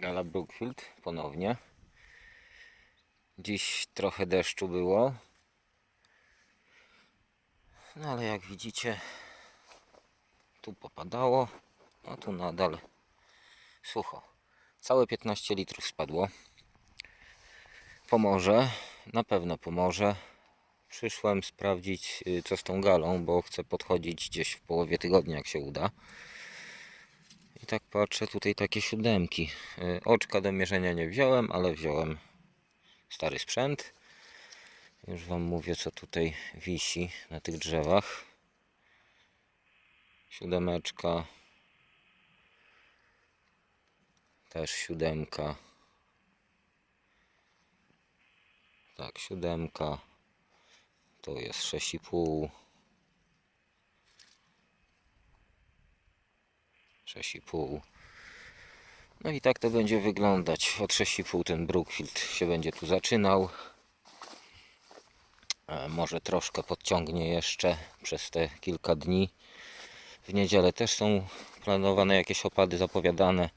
Gala Brookfield ponownie. Dziś trochę deszczu było. No ale jak widzicie, tu popadało, a tu nadal sucho. Całe 15 litrów spadło. Pomoże, na pewno pomoże. Przyszłem sprawdzić y, co z tą galą, bo chcę podchodzić gdzieś w połowie tygodnia, jak się uda. I tak patrzę, tutaj takie siódemki. Y, Oczka do mierzenia nie wziąłem, ale wziąłem stary sprzęt. Już Wam mówię, co tutaj wisi na tych drzewach. Siódemeczka. Też siódemka. Tak, siódemka. To jest 6,5. 6,5. No i tak to będzie wyglądać. Od 6,5 ten Brookfield się będzie tu zaczynał. Może troszkę podciągnie jeszcze przez te kilka dni. W niedzielę też są planowane jakieś opady zapowiadane.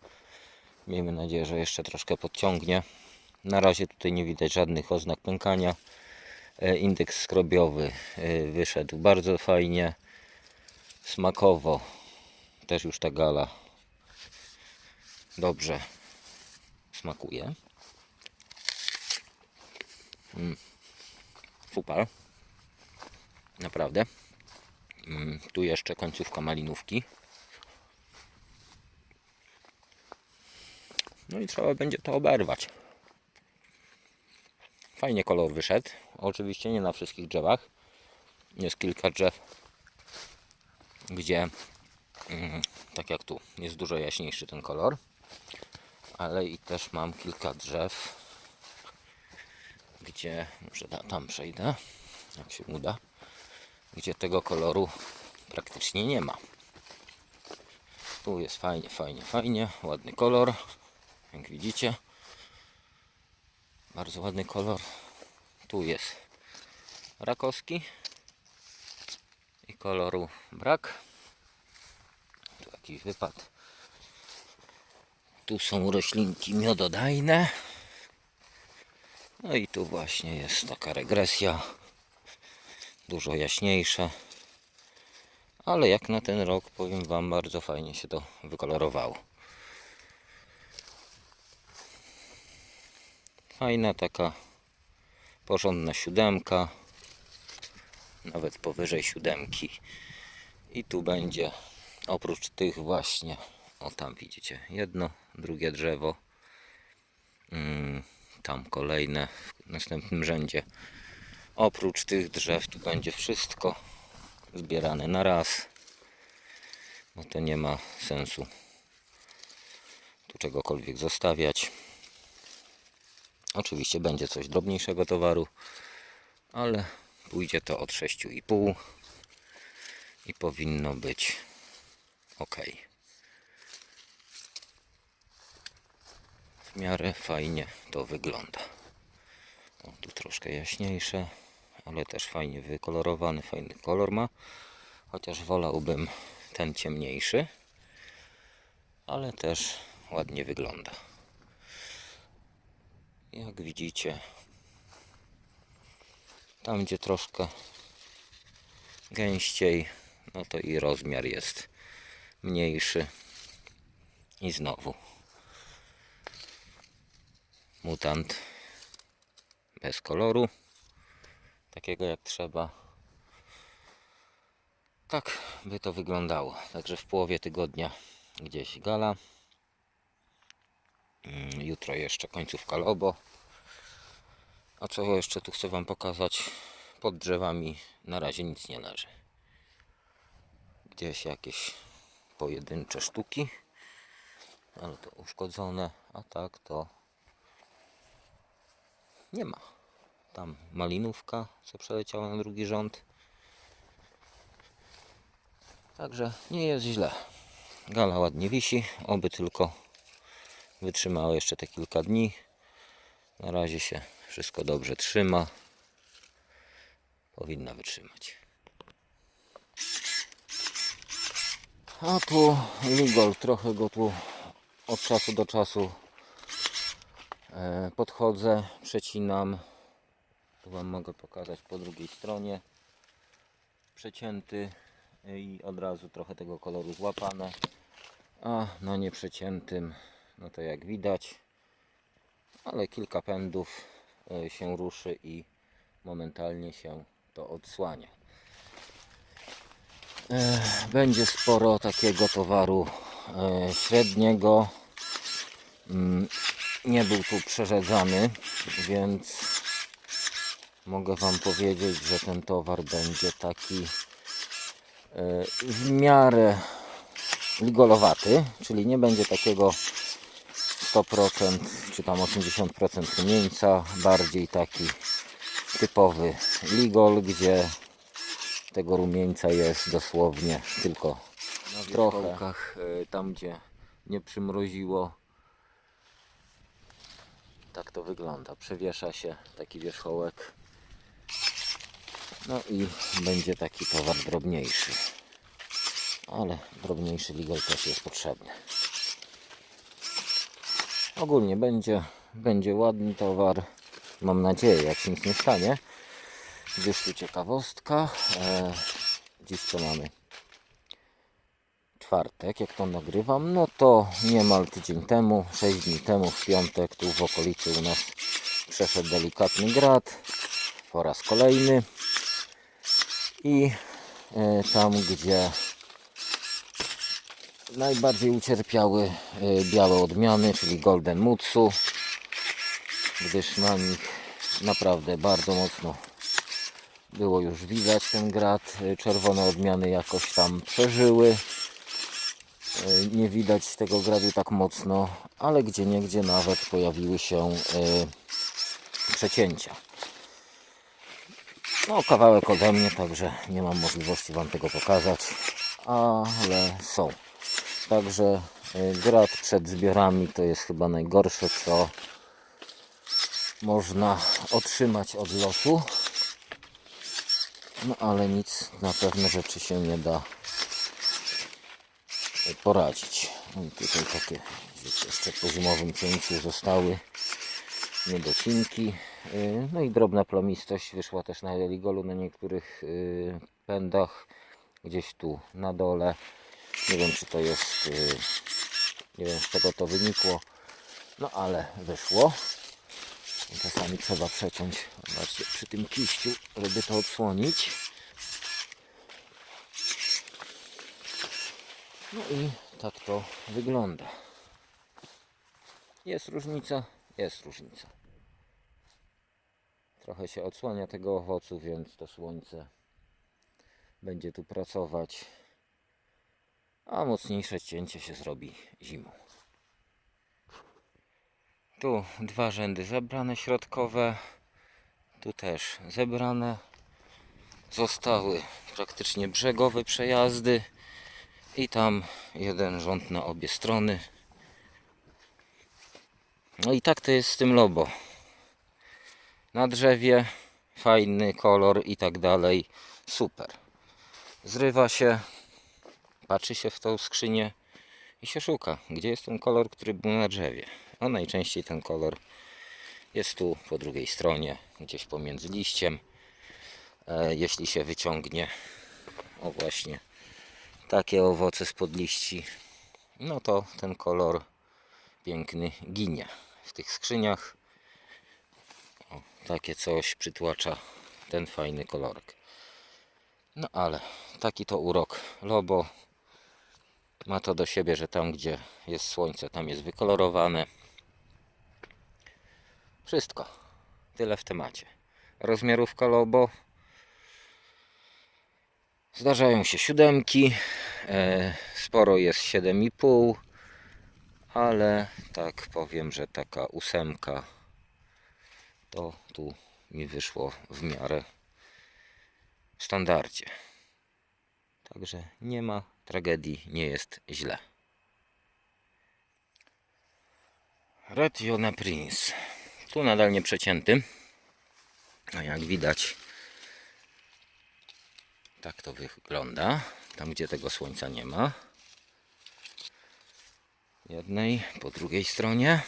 Miejmy nadzieję, że jeszcze troszkę podciągnie. Na razie tutaj nie widać żadnych oznak pękania. E, Indeks skrobiowy e, wyszedł bardzo fajnie. Smakowo też już ta gala dobrze smakuje. Mm. Super. Naprawdę. Mm, Tu jeszcze końcówka malinówki. No i trzeba będzie to oberwać. Fajnie kolor wyszedł. Oczywiście nie na wszystkich drzewach. Jest kilka drzew, gdzie tak jak tu jest dużo jaśniejszy ten kolor. Ale i też mam kilka drzew, gdzie może tam przejdę, jak się uda, gdzie tego koloru praktycznie nie ma. Tu jest fajnie, fajnie, fajnie, ładny kolor, jak widzicie. Bardzo ładny kolor. Tu jest rakowski i koloru brak. Tu jakiś wypad. Tu są roślinki miododajne. No i tu właśnie jest taka regresja. Dużo jaśniejsza. Ale jak na ten rok, powiem Wam, bardzo fajnie się to wykolorowało. Fajna taka porządna siódemka. Nawet powyżej siódemki. I tu będzie oprócz tych właśnie, o tam widzicie, jedno, drugie drzewo. Mm, tam kolejne w następnym rzędzie. Oprócz tych drzew tu będzie wszystko zbierane na raz. Bo to nie ma sensu tu czegokolwiek zostawiać. Oczywiście będzie coś drobniejszego towaru, ale pójdzie to od 6,5 i powinno być ok. W miarę fajnie to wygląda. O, tu troszkę jaśniejsze, ale też fajnie wykolorowany, fajny kolor ma. Chociaż wolałbym ten ciemniejszy, ale też ładnie wygląda. Jak widzicie, tam gdzie troszkę gęściej, no to i rozmiar jest mniejszy. I znowu mutant bez koloru, takiego jak trzeba. Tak by to wyglądało. Także w połowie tygodnia gdzieś gala. Mm, Jutro jeszcze końcówka lobo. A co jeszcze tu chcę Wam pokazać? Pod drzewami na razie nic nie leży. Gdzieś jakieś pojedyncze sztuki, ale to uszkodzone, a tak to nie ma. Tam malinówka, co przeleciała na drugi rząd. Także nie jest źle. Gala ładnie wisi, oby tylko wytrzymało jeszcze te kilka dni. Na razie się wszystko dobrze trzyma. Powinna wytrzymać. A tu Ligol, trochę go tu od czasu do czasu E, Podchodzę, przecinam. Tu Wam mogę pokazać po drugiej stronie. Przecięty i od razu trochę tego koloru złapane. A na nieprzeciętym, no to jak widać, ale kilka pędów e, się ruszy i momentalnie się to odsłania. Będzie sporo takiego towaru e, średniego. Mm, Nie był tu przerzedzany, więc mogę Wam powiedzieć, że ten towar będzie taki e, w miarę ligolowaty, czyli nie będzie takiego 100% czy tam 80% rumieńca, bardziej taki typowy ligol, gdzie tego rumieńca jest dosłownie tylko na trochę. Tam gdzie nie przymroziło. Tak to wygląda. Przewiesza się taki wierzchołek. No i będzie taki towar drobniejszy. Ale drobniejszy ligol też jest potrzebny. Ogólnie będzie, będzie ładny towar. Mam nadzieję, jak się nic nie stanie. Gdyż tu ciekawostka. E, dziś to mamy czwartek, jak to nagrywam. No to niemal tydzień temu, 6 dni temu, w piątek, tu w okolicy u nas przeszedł delikatny grad. Po raz kolejny. I e, tam, gdzie najbardziej ucierpiały e, białe odmiany, czyli Golden Mutsu, gdyż na nich naprawdę bardzo mocno było już widać ten grad. E, Czerwone odmiany jakoś tam przeżyły. E, Nie widać tego gradu tak mocno, ale gdzie niegdzie nawet pojawiły się e, przecięcia. No, kawałek ode mnie, także nie mam możliwości Wam tego pokazać, ale są. Także y, grad przed zbiorami to jest chyba najgorsze, co można otrzymać od losu. No ale nic, na pewne rzeczy się nie da poradzić. I tutaj takie jeszcze po zimowym cięciu zostały niedocinki. Y, No i drobna plamistość wyszła też na Eligolu na niektórych y, pędach. Gdzieś tu na dole. Nie wiem czy to jest, y, nie wiem z czego to wynikło. No ale wyszło. Czasami trzeba przeciąć, zobaczcie, przy tym kiściu, żeby to odsłonić. No i tak to wygląda. Jest różnica? Jest różnica. Trochę się odsłania tego owocu, więc to słońce będzie tu pracować. A mocniejsze cięcie się zrobi zimą. Tu dwa rzędy zebrane środkowe. Tu też zebrane. Zostały praktycznie brzegowe przejazdy. I tam jeden rząd na obie strony. No i tak to jest z tym lobo. Na drzewie fajny kolor i tak dalej. Super. Zrywa się, patrzy się w tą skrzynię i się szuka, gdzie jest ten kolor, który był na drzewie. A najczęściej ten kolor jest tu po drugiej stronie, gdzieś pomiędzy liściem. E, jeśli się wyciągnie, o właśnie, takie owoce spod liści, no to ten kolor piękny ginie w tych skrzyniach. O, takie coś przytłacza ten fajny kolorek. No ale taki to urok lobo. Ma to do siebie, że tam gdzie jest słońce, tam jest wykolorowane. Wszystko. Tyle w temacie. Rozmiarówka lobo. Zdarzają się siódemki. E, sporo jest 7,5 ale tak powiem, że taka ósemka to tu mi wyszło w miarę w standardzie. Także nie ma tragedii, nie jest źle. Red Yona Prince. Tu nadal nie przecięty. A jak widać, tak to wygląda. Tam, gdzie tego słońca nie ma jednej, po drugiej stronie.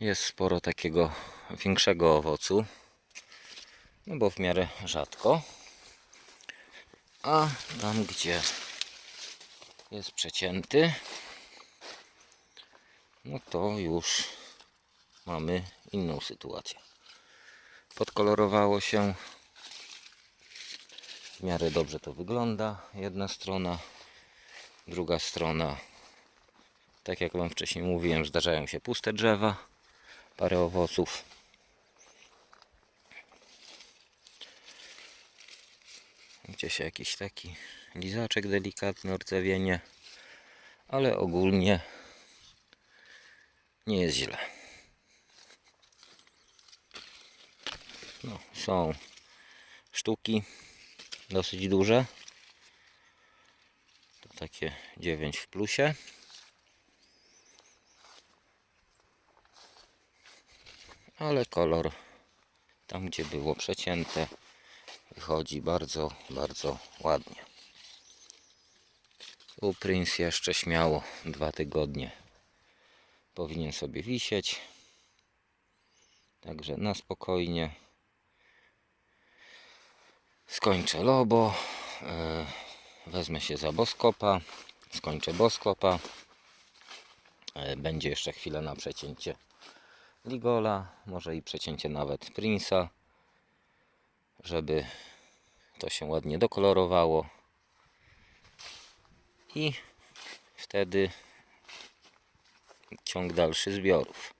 jest sporo takiego większego owocu. No bo w miarę rzadko. A tam gdzie jest przecięty, no to już mamy inną sytuację. Podkolorowało się. W miarę dobrze to wygląda. Jedna strona, druga strona. Tak jak Wam wcześniej mówiłem, zdarzają się puste drzewa, parę owoców. Gdzieś jakiś taki lizaczek delikatny, rdzewienie, ale ogólnie nie jest źle. No, są sztuki dosyć duże. To takie 9 w plusie. Ale kolor tam gdzie było przecięte wychodzi bardzo, bardzo ładnie. Tu Prince jeszcze śmiało dwa tygodnie powinien sobie wisieć. Także na spokojnie skończę lobo. e, Wezmę się za boskopa. Skończę boskopa. e, Będzie jeszcze chwilę na przecięcie Ligola, może i przecięcie nawet Prince'a, żeby to się ładnie dokolorowało. I wtedy ciąg dalszy zbiorów.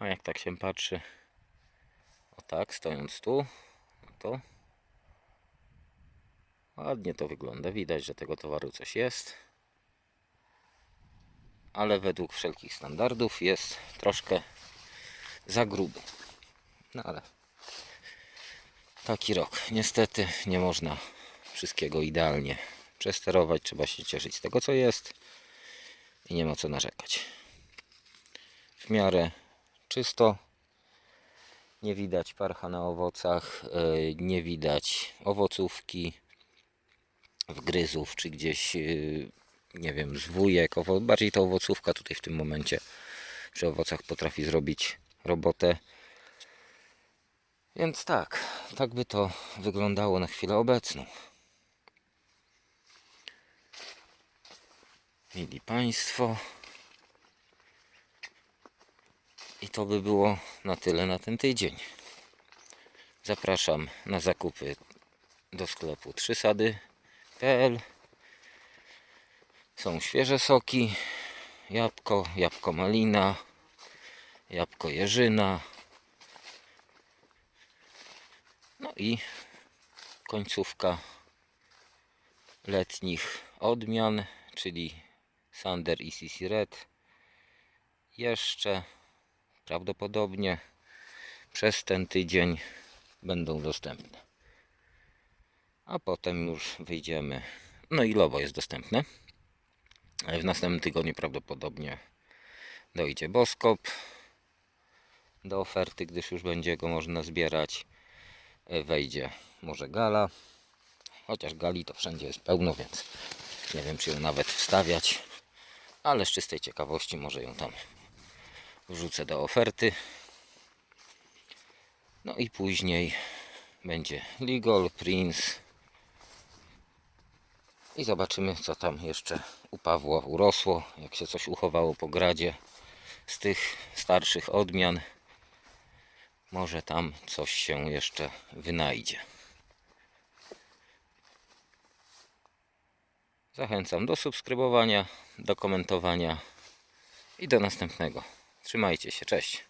A jak tak się patrzy, o tak, stojąc tu, no to ładnie to wygląda. Widać, że tego towaru coś jest. Ale według wszelkich standardów jest troszkę za gruby. No ale taki rok. Niestety nie można wszystkiego idealnie przesterować. Trzeba się cieszyć z tego, co jest i nie ma co narzekać. W miarę czysto. Nie widać parcha na owocach, yy, nie widać owocówki, wgryzów, czy gdzieś, yy, nie wiem, zwójek. Bardziej ta owocówka tutaj w tym momencie przy owocach potrafi zrobić robotę. Więc tak, tak by to wyglądało na chwilę obecną. Mili Państwo. I to by było na tyle na ten tydzień. Zapraszam na zakupy do sklepu trzysady.pl Są świeże soki, jabłko, jabłko malina, jabłko jeżyna. No i końcówka letnich odmian, czyli Sander i CC Red. Jeszcze prawdopodobnie przez ten tydzień będą dostępne. A potem już wyjdziemy. No i Lobo jest dostępne. W następnym tygodniu prawdopodobnie dojdzie Boskop do oferty, gdyż już będzie go można zbierać. Wejdzie może Gala. Chociaż Gali to wszędzie jest pełno, więc nie wiem czy ją nawet wstawiać. Ale z czystej ciekawości może ją tam wrzucę do oferty. No i później będzie Ligol, Prince. I zobaczymy co tam jeszcze u Pawła urosło, jak się coś uchowało po gradzie z tych starszych odmian. Może tam coś się jeszcze wynajdzie. Zachęcam do subskrybowania, do komentowania i do następnego. Trzymajcie się, cześć.